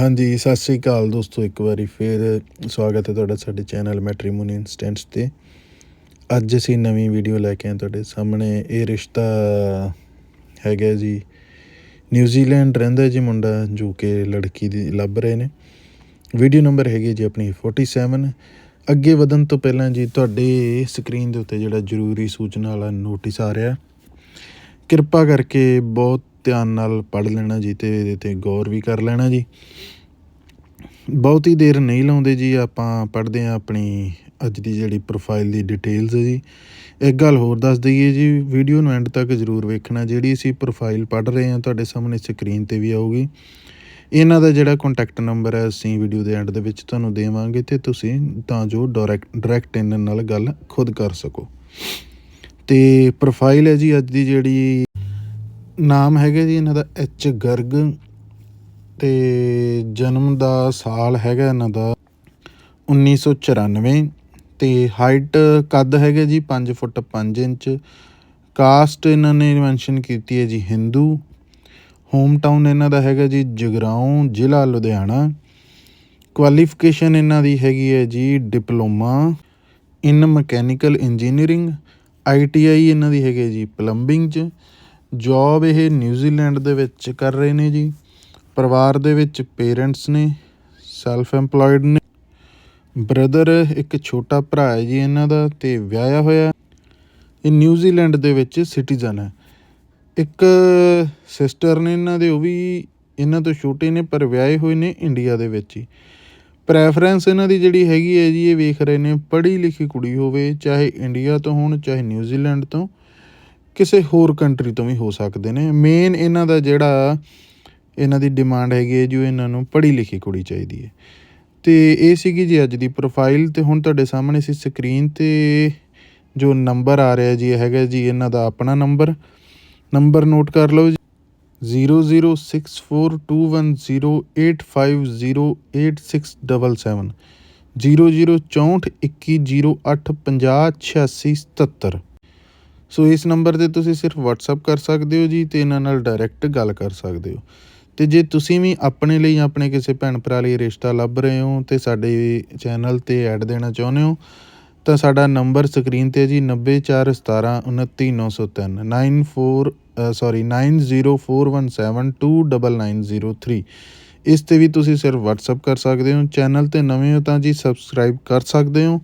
ਹਾਂਜੀ, ਸਤਿ ਸ੍ਰੀ ਅਕਾਲ ਦੋਸਤੋ, ਇੱਕ ਵਾਰੀ ਫੇਰ ਸਵਾਗਤ ਹੈ ਤੁਹਾਡਾ ਸਾਡੇ ਚੈਨਲ ਮੈਟਰੀਮੋਨੀ ਇਨਸਟੈਂਟਸ ਤੇ। ਅੱਜ ਅਸੀਂ ਨਵੀਂ ਵੀਡੀਓ ਲੈ ਕੇ ਆਏ ਤੁਹਾਡੇ ਸਾਹਮਣੇ। ਇਹ ਰਿਸ਼ਤਾ ਹੈਗਾ ਜੀ ਨਿਊਜ਼ੀਲੈਂਡ ਰਹਿੰਦਾ ਜੀ ਮੁੰਡਾ, ਜੋ ਕਿ ਲੜਕੀ ਦੀ ਲੱਭ ਰਹੇ ਨੇ। ਵੀਡੀਓ ਨੰਬਰ ਹੈਗੀ ਜੀ ਆਪਣੀ 47 ਅੱਗੇ ਵਧਣ ਤੋਂ ਪਹਿਲਾਂ ਜੀ, ਤੁਹਾਡੇ ਸਕਰੀਨ ਦੇ ਉੱਤੇ ਜਿਹੜਾ ਜ਼ਰੂਰੀ ਸੂਚਨਾ ਵਾਲਾ ਨੋਟਿਸ ਆ ਰਿਹਾ। ਕਿਰਪਾ ਕਰਕੇ ਬਹੁਤ ਧਿਆਨ ਨਾਲ ਪੜ੍ਹ ਲੈਣਾ ਜੀ ਤੇ ਇਹਦੇ ਤੇ ਗੌਰ ਵੀ ਕਰ ਲੈਣਾ ਜੀ। ਬਹੁਤੀ ਦੇਰ ਨਹੀਂ ਲਾਉਂਦੇ ਜੀ, ਆਪਾਂ ਪੜ੍ਹਦੇ ਆ ਆਪਣੀ ਅੱਜ ਦੀ ਜਿਹੜੀ ਪ੍ਰੋਫਾਈਲ ਦੀ ਡਿਟੇਲਸ ਹੈ ਜੀ। ਇੱਕ ਗੱਲ ਹੋਰ ਦੱਸ ਦਈਏ ਜੀ ਵੀਡੀਓ ਨੂੰ ਐਂਡ ਤੱਕ ਜ਼ਰੂਰ ਵੇਖਣਾ, ਜਿਹੜੀ ਅਸੀਂ ਪ੍ਰੋਫਾਈਲ ਪੜ੍ਹ ਰਹੇ ਹਾਂ ਤੁਹਾਡੇ ਸਾਹਮਣੇ ਸਕਰੀਨ ਤੇ ਵੀ ਆਊਗੀ। ਇਹਨਾਂ ਦਾ ਜਿਹੜਾ ਕੰਟੈਕਟ ਨੰਬਰ ਹੈ ਅਸੀਂ ਵੀਡੀਓ ਦੇ ਐਂਡ ਦੇ ਵਿੱਚ ਤੁਹਾਨੂੰ ਦੇਵਾਂਗੇ ਤੇ ਤੁਸੀਂ ਤਾਂ ਜੋ ਡਾਇਰੈਕਟ ਡਾਇਰੈਕਟ ਇਹਨਾਂ ਨਾਲ ਗੱਲ ਖੁਦ ਕਰ ਸਕੋ। ਤੇ ਪ੍ਰੋਫਾਈਲ ਹੈ ਜੀ ਅੱਜ ਦੀ ਜਿਹੜੀ ਨਾਮ ਹੈਗਾ ਜੀ ਇਹਨਾਂ ਦਾ ਐਚ ਗਰਗ ਤੇ ਜਨਮ ਦਾ ਸਾਲ ਹੈਗਾ ਇਹਨਾਂ ਦਾ 1994 ਤੇ ਹਾਈਟ ਕੱਦ ਹੈਗਾ ਜੀ 5 ਫੁੱਟ 5 ਇੰਚ। ਕਾਸਟ ਇਹਨਾਂ ਨੇ ਮੈਂਸ਼ਨ ਕੀਤੀ ਹੈ ਜੀ ਹਿੰਦੂ ਹੋਮ ਟਾਊਨ ਇਹਨਾਂ ਦਾ ਹੈਗਾ ਜੀ ਜਗਰਾਉਂ, ਜ਼ਿਲ੍ਹਾ ਲੁਧਿਆਣਾ। ਕੁਆਲੀਫਿਕੇਸ਼ਨ ਇਹਨਾਂ ਦੀ ਹੈਗੀ ਹੈ ਜੀ diploma in mechanical engineering ITI ਇਹਨਾਂ ਦੀ ਹੈਗੀ ਹੈ ਜੀ ਪਲੰਬਿੰਗ 'ਚ। ਜੌਬ ਇਹ ਨਿਊਜ਼ੀਲੈਂਡ ਦੇ ਵਿੱਚ ਕਰ ਰਹੇ ਨੇ ਜੀ। ਪਰਿਵਾਰ ਦੇ ਵਿੱਚ ਪੇਰੈਂਟਸ ਨੇ ਸੈਲਫ EMPLOYED ਨੇ। ਬ੍ਰਦਰ ਇੱਕ ਛੋਟਾ ਭਰਾ ਹੈ ਜੀ ਇਹਨਾਂ ਦਾ ਤੇ ਵਿਆਹਿਆ ਹੋਇਆ ਇਹ ਨਿਊਜ਼ੀਲੈਂਡ ਦੇ ਵਿੱਚ ਸਿਟੀਜ਼ਨ ਹੈ। ਇੱਕ ਸਿਸਟਰ ਨੇ ਇਹਨਾਂ ਦੇ, ਉਹ ਵੀ ਇਹਨਾਂ ਤੋਂ ਛੋਟੇ ਨੇ ਪਰ ਵਿਆਹੇ ਹੋਏ ਨੇ ਇੰਡੀਆ ਦੇ ਵਿੱਚ ਹੀ। ਪ੍ਰੈਫਰੈਂਸ ਇਹਨਾਂ ਦੀ ਜਿਹੜੀ ਹੈਗੀ ਹੈ ਜੀ, ਇਹ ਵੇਖ ਰਹੇ ਨੇ, ਪੜ੍ਹੀ ਲਿਖੀ ਕੁੜੀ ਹੋਵੇ, ਚਾਹੇ ਇੰਡੀਆ ਤੋਂ ਹੋਣ, ਚਾਹੇ ਨਿਊਜ਼ੀਲੈਂਡ ਤੋਂ। ਕਿਸੇ ਹੋਰ ਕੰਟਰੀ ਤੋਂ ਵੀ ਹੋ ਸਕਦੇ ਨੇ। ਮੇਨ ਇਹਨਾਂ ਦਾ ਜਿਹੜਾ ਇਹਨਾਂ ਦੀ ਡਿਮਾਂਡ ਹੈਗੀ ਹੈ ਜੋ ਇਹਨਾਂ ਨੂੰ ਪੜ੍ਹੀ ਲਿਖੀ ਕੁੜੀ ਚਾਹੀਦੀ ਹੈ। ਤੇ ਇਹ ਸੀਗੀ ਜੀ ਅੱਜ ਦੀ ਪ੍ਰੋਫਾਈਲ ਤੇ ਹੁਣ ਤੁਹਾਡੇ ਸਾਹਮਣੇ ਸੀ ਸਕਰੀਨ ਤੇ ਜੋ ਨੰਬਰ ਆ ਰਿਹਾ ਜੀ ਹੈਗਾ ਜੀ ਇਹਨਾਂ ਦਾ ਆਪਣਾ ਨੰਬਰ ਨੰਬਰ ਨੋਟ ਕਰ ਲਓ ਜੀ। 00642108508677 00642108508677 ਸੋ ਇਸ ਨੰਬਰ ਤੇ ਤੁਸੀਂ ਸਿਰਫ WhatsApp ਕਰ ਸਕਦੇ ਹੋ ਜੀ ਤੇ ਇਹਨਾਂ ਨਾਲ ਡਾਇਰੈਕਟ ਗੱਲ ਕਰ ਸਕਦੇ ਹੋ ਤੇ ਜੇ ਤੁਸੀਂ ਵੀ ਆਪਣੇ ਲਈ ਆਪਣੇ ਕਿਸੇ ਭੈਣ ਭਰਾ ਲਈ ਰਿਸ਼ਤਾ ਲੱਭ ਰਹੇ ਹੋ ਤੇ ਸਾਡੇ ਚੈਨਲ ਤੇ ਐਡ ਦੇਣਾ ਚਾਹੁੰਦੇ ਹੋ ਤਾਂ ਸਾਡਾ ਨੰਬਰ ਸਕਰੀਨ ਤੇ ਹੈ ਜੀ 9417299903 94 ਸੌਰੀ 9041729903 ਇਸ ਤੇ ਵੀ ਤੁਸੀਂ ਸਿਰਫ WhatsApp ਕਰ ਸਕਦੇ ਹੋ ਚੈਨਲ ਤੇ ਨਵੇਂ ਹੋ ਤਾਂ ਜੀ ਸਬਸਕ੍ਰਾਈਬ ਕਰ ਸਕਦੇ ਹੋ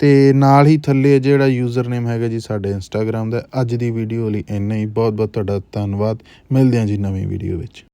ਤੇ ਨਾਲ ਹੀ ਥੱਲੇ ਜਿਹੜਾ ਯੂਜ਼ਰ ਨੇਮ ਹੈਗਾ ਜੀ ਸਾਡੇ ਇੰਸਟਾਗ੍ਰਾਮ ਦਾ, ਅੱਜ ਦੀ ਵੀਡੀਓ ਲਈ ਇੰਨਾ ਹੀ। ਬਹੁਤ ਬਹੁਤ ਤੁਹਾਡਾ ਧੰਨਵਾਦ। ਮਿਲਦੇ ਹਾਂ ਜੀ ਨਵੀਂ ਵੀਡੀਓ ਵਿੱਚ।